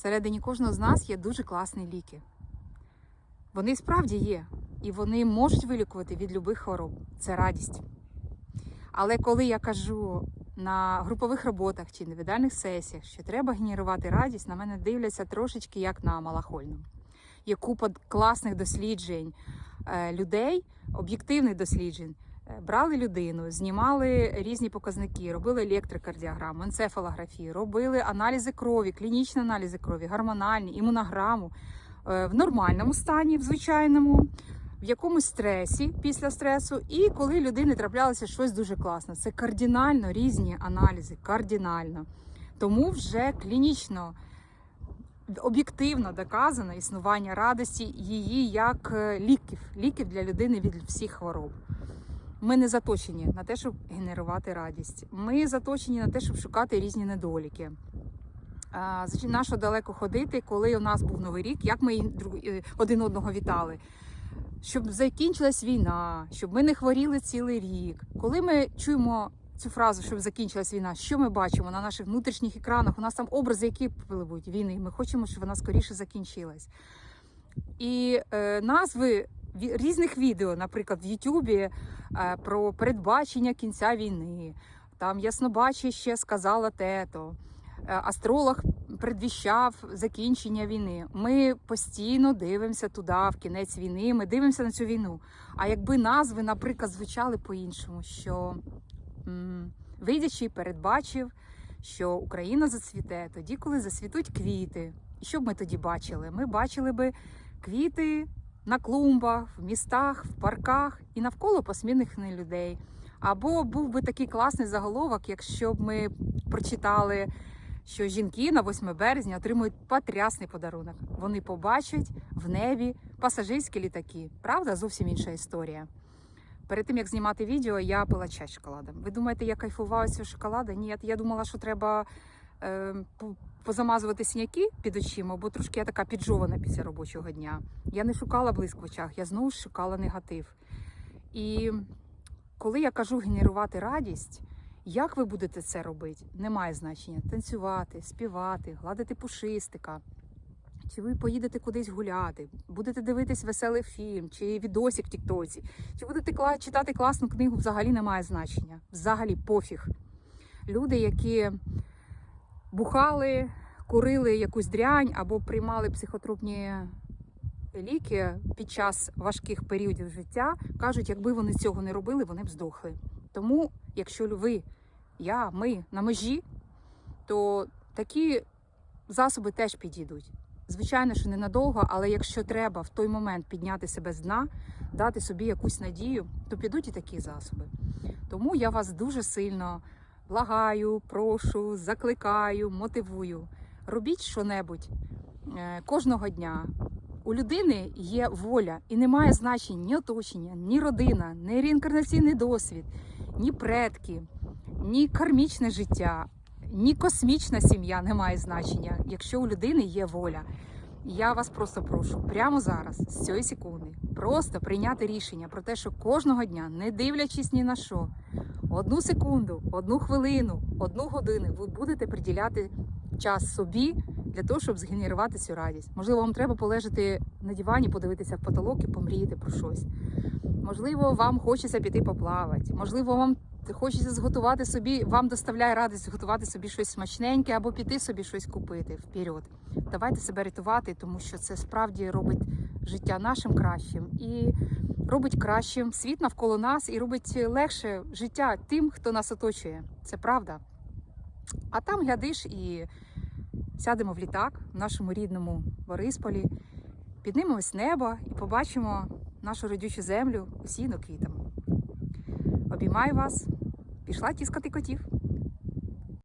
Всередині кожного з нас є дуже класні ліки. Вони справді є, і вони можуть вилікувати від любих хвороб. Це радість. Але коли я кажу на групових роботах чи індивідуальних сесіях, що треба генерувати радість, на мене дивляться трошечки як на малахольну. Є купа класних досліджень е, людей, об'єктивних досліджень. Е, Брали людину, знімали різні показники, робили електрокардіограму, енцефалографію, робили аналізи крові, клінічні аналізи крові, гормональні, імунограму е, в нормальному стані, в звичайному, в якомусь стресі після стресу, і коли людини траплялося щось дуже класне. Це кардинально різні аналізи, кардинально. Тому вже клінічно об'єктивно доказано існування радості її як е, ліків, ліків для людини від всіх хвороб. Ми не заточені на те, щоб генерувати радість. Ми заточені на те, щоб шукати різні недоліки. Нащо далеко ходити, коли у нас був новий рік, як ми е, один одного вітали? Щоб закінчилась війна, щоб ми не хворіли цілий рік. Коли ми чуємо цю фразу, щоб закінчилась війна, що ми бачимо на наших внутрішніх екранах? У нас там образи, які пливуть війни. Ми хочемо, щоб вона скоріше закінчилась. І е, назви різних відео, наприклад, в Ютубі е, про передбачення кінця війни. Там яснобачище сказала тето. Е, Астролог предвіщав закінчення війни. Ми постійно дивимося туди, в кінець війни. Ми дивимося на цю війну. А якби назви, наприклад, звучали по-іншому, що м, вийдячий передбачив, що Україна зацвіте тоді, коли зацвітуть квіти. І що б ми тоді бачили? Ми бачили би квіти на клумбах, в містах, в парках і навколо посміхнених людей. Або був би такий класний заголовок, якщо б ми прочитали, що жінки на 8 березня отримують потрясний подарунок. Вони побачать в небі пасажирські літаки. Правда, зовсім інша історія. Перед тим як знімати відео, я пила чай з шоколадом. Ви думаєте, я кайфувала цього шоколада? Ні, я думала, що треба е, позамазувати синяки під очима, бо трошки я така піджована після робочого дня. Я не шукала блиск в очах, я знову шукала негатив. І коли я кажу генерувати радість, як ви будете це робити? Немає значення. Танцювати, співати, гладити пушистика. Чи ви поїдете кудись гуляти, будете дивитись веселий фільм, чи відосик в Тіктоці, чи будете читати класну книгу, взагалі немає значення. Взагалі пофіг. Люди, які бухали, курили якусь дрянь або приймали психотропні ліки під час важких періодів життя, кажуть, якби вони цього не робили, вони б здохли. Тому, якщо ви, я, ми на межі, то такі засоби теж підійдуть. Звичайно, що ненадовго, але якщо треба в той момент підняти себе з дна, дати собі якусь надію, то підуть і такі засоби. Тому я вас дуже сильно благаю, прошу, закликаю, мотивую. Робіть що-небудь е, кожного дня. У людини є воля і немає значень ні оточення, ні родина, ні реінкарнаційний досвід, ні предки, ні кармічне життя, ні космічна сім'я не має значення, якщо у людини є воля. Я вас просто прошу прямо зараз, з цієї секунди, просто прийняти рішення про те, що кожного дня, не дивлячись ні на що, одну секунду, одну хвилину, одну годину ви будете приділяти час собі для того, щоб згенерувати цю радість. Можливо, вам треба полежати на дивані, подивитися в потолок і помріяти про щось. Можливо, вам хочеться піти поплавати. Можливо, вам хочеться зготувати собі, вам доставляє радість зготувати собі щось смачненьке або піти собі щось купити вперед. Давайте себе рятувати, тому що це справді робить життя нашим кращим і робить кращим світ навколо нас і робить легше життя тим, хто нас оточує. Це правда. А там глядиш і сядемо в літак в нашому рідному Борисполі, піднімемось небо і побачимо нашу родючу землю усіяну квітами. Обіймаю вас, пішла тіскати котів.